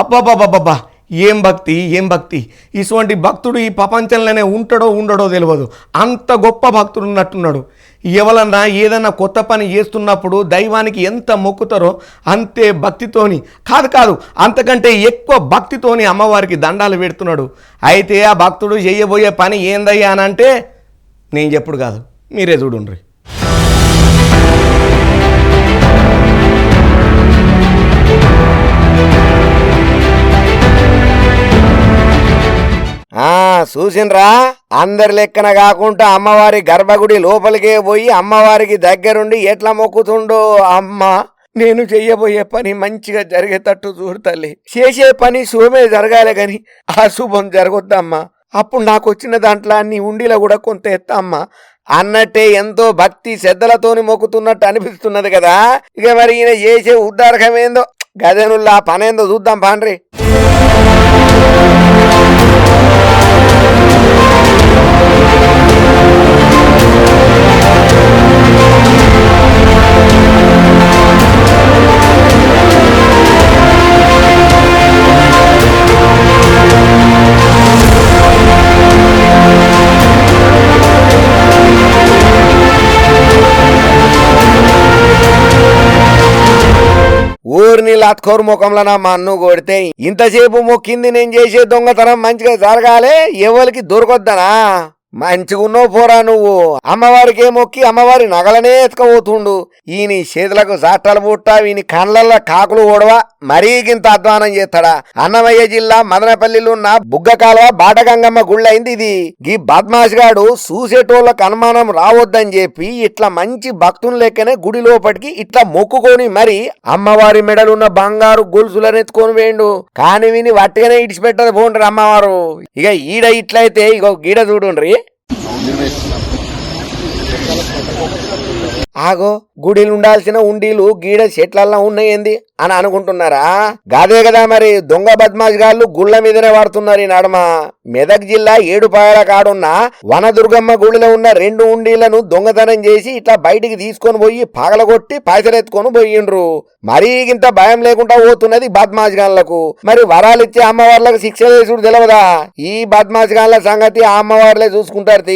అబ్బాబాబాబ్బా ఏం భక్తి ఏం భక్తి? ఇటువంటి భక్తుడు ఈ ప్రపంచంలోనే ఉంటాడో ఉండడో తెలియదు అంత గొప్ప భక్తుడు ఉన్నట్టున్నాడు. ఎవరన్నా ఏదన్నా కొత్త పని చేస్తున్నప్పుడు దైవానికి ఎంత మొక్కుతారో అంతే భక్తితోని. కాదు కాదు అంతకంటే ఎక్కువ భక్తితోని అమ్మవారికి దండాలు పెడుతున్నాడు. అయితే ఆ భక్తుడు చేయబోయే పని ఏందయ్యా అని అంటే నేను చెప్పుడు కాదు మీరే చూడుండ్రి. చూసిండ్రా అందరి లెక్కన కాకుండా అమ్మవారి గర్భగుడి లోపలికే పోయి అమ్మవారికి దగ్గరుండి ఎట్లా మొక్కుతుండో అమ్మ? నేను చెయ్యబోయే పని మంచిగా జరిగేటట్టు చూడతల్లి చేసే పని శుభమే జరగాలి గాని అశుభం జరగొద్దమ్మా. అప్పుడు నాకు వచ్చిన దాంట్లో అన్ని ఉండిలో కూడా కొంత ఎత్తమ్మా. అన్నట్టే ఎంతో భక్తి శ్రద్ధలతోని మొక్కుతున్నట్టు అనిపిస్తున్నది కదా. ఇక మరి ఈయన చేసే ఉద్దారకమేందో గదనుల్లా పనేందో చూద్దాం పాండ్రి. ఊరిని లాత్కోరు ముఖంలో నా మన్ను కొడితే ఇంతసేపు మొక్కింది నేను చేసే దొంగతనం మంచిగా జరగాలి ఎవరికి దొరకొద్దనా? మంచిగున్నావు పోరా నువ్వు. అమ్మవారికే మొక్కి అమ్మవారి నగలనే ఎత్తుకపోతుండు. ఈయన చేతులకు సాట్టలు పుట్ట ఈయన కండ్లల్లో కాకులు ఓడవా మరీ గింత అధ్వానం చేస్తాడా? అన్నమయ్య జిల్లా మదనపల్లిలో ఉన్న బుగ్గ కాలువ బాటగంగమ్మ గుళ్ళైంది ఇది. గీ బద్మాష్ గాడు చూసేటోళ్ళకు అనుమానం రావద్దని చెప్పి ఇట్లా మంచి భక్తుని లెక్కనే గుడి లోపటికి ఇట్లా మొక్కుకొని మరి అమ్మవారి మెడలున్న బంగారు గొలుసులను ఎత్తుకొని వేయండు కాని విని వట్టిగానే ఇడిచిపెట్టదు పోండ్రి అమ్మవారు. ఇక ఈడ ఇట్లయితే ఇక గీడ చూడుండ్రి ఆగో గుడిలు ఉండాల్సిన ఉండీలు గీడ చెట్లల్లా ఉన్నాయేంది అని అనుకుంటున్నారా? గాదే కదా మరి దొంగ బద్మాష్ గాళ్ళు గుళ్ళ మీదనే వాడుతున్నారు ఈ నడమ. మెదక్ జిల్లా ఏడుపాయల కాడున్న వనదుర్గమ్మ గుడిలో ఉన్న రెండు ఉండీలను దొంగతనం చేసి ఇట్లా బయటికి తీసుకొని పోయి పగలగొట్టి పాయసరెత్తుకొని పోయిండ్రు. మరీ ఇంత భయం లేకుండా పోతున్నది బద్మాష్ గాన్లకు మరి వరాలు ఇచ్చే అమ్మవార్లకు శిక్ష చేసుడు తెలియదా ఈ బద్మాష్ గాన్ల సంగతి ఆ అమ్మవార్లే చూసుకుంటారు